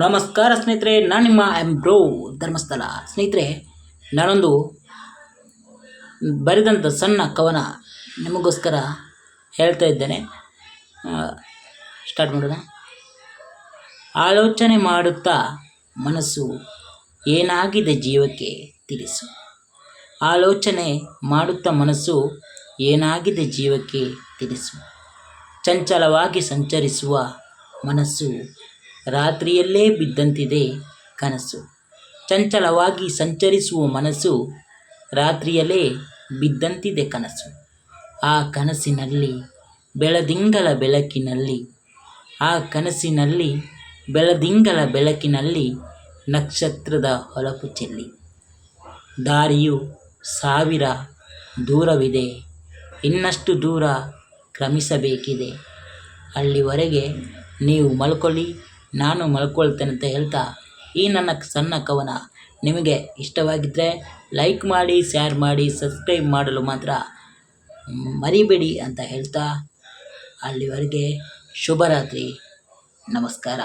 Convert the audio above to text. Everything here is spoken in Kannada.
ನಮಸ್ಕಾರ ಸ್ನೇಹಿತರೆ, ನಾನು ನಿಮ್ಮ ಎಂ ಬ್ರೋ ಧರ್ಮಸ್ಥಳ. ಸ್ನೇಹಿತರೆ, ನಾನೊಂದು ಬರೆದಂಥ ಸಣ್ಣ ಕವನ ನಿಮಗೋಸ್ಕರ ಹೇಳ್ತಾ ಇದ್ದೇನೆ. ಸ್ಟಾರ್ಟ್ ಮಾಡೋಣ. ಆಲೋಚನೆ ಮಾಡುತ್ತಾ ಮನಸ್ಸು ಏನಾಗಿದೆ ಜೀವಕ್ಕೆ ತಿಳಿಸು. ಆಲೋಚನೆ ಮಾಡುತ್ತಾ ಮನಸ್ಸು ಏನಾಗಿದೆ ಜೀವಕ್ಕೆ ತಿಳಿಸು. ಚಂಚಲವಾಗಿ ಸಂಚರಿಸುವ ಮನಸ್ಸು ರಾತ್ರಿಯಲ್ಲೇ ಬಿದ್ದಂತಿದೆ ಕನಸು. ಚಂಚಲವಾಗಿ ಸಂಚರಿಸುವ ಮನಸ್ಸು ರಾತ್ರಿಯಲ್ಲೇ ಬಿದ್ದಂತಿದೆ ಕನಸು. ಆ ಕನಸಿನಲ್ಲಿ ಬೆಳದಿಂಗಳ ಬೆಳಕಿನಲ್ಲಿ, ಆ ಕನಸಿನಲ್ಲಿ ಬೆಳದಿಂಗಳ ಬೆಳಕಿನಲ್ಲಿ ನಕ್ಷತ್ರದ ಹೊಳಪು ಚೆಲ್ಲಿ. ದಾರಿಯು ಸಾವಿರ ದೂರವಿದೆ, ಇನ್ನಷ್ಟು ದೂರ ಕ್ರಮಿಸಬೇಕಿದೆ. ಅಲ್ಲಿವರೆಗೆ ನೀವು ಮಲ್ಕೊಳ್ಳಿ. ನಾನು ಮಲ್ಕೊಳ್ತೇನೆ ಅಂತ ಹೇಳ್ತಾ ಈ ನನ್ನ ಸಣ್ಣ ಕವನ ನಿಮಗೆ ಇಷ್ಟವಾಗಿದ್ದರೆ ಲೈಕ್ ಮಾಡಿ ಶೇರ್ ಮಾಡಿ ಸಬ್ಸ್ಕ್ರೈಬ್ ಮಾಡಲು ಮಾತ್ರ ಮರಿಬೇಡಿ ಅಂತ ಹೇಳ್ತಾ ಅಲ್ಲಿವರೆಗೆ ಶುಭರಾತ್ರಿ. ನಮಸ್ಕಾರ.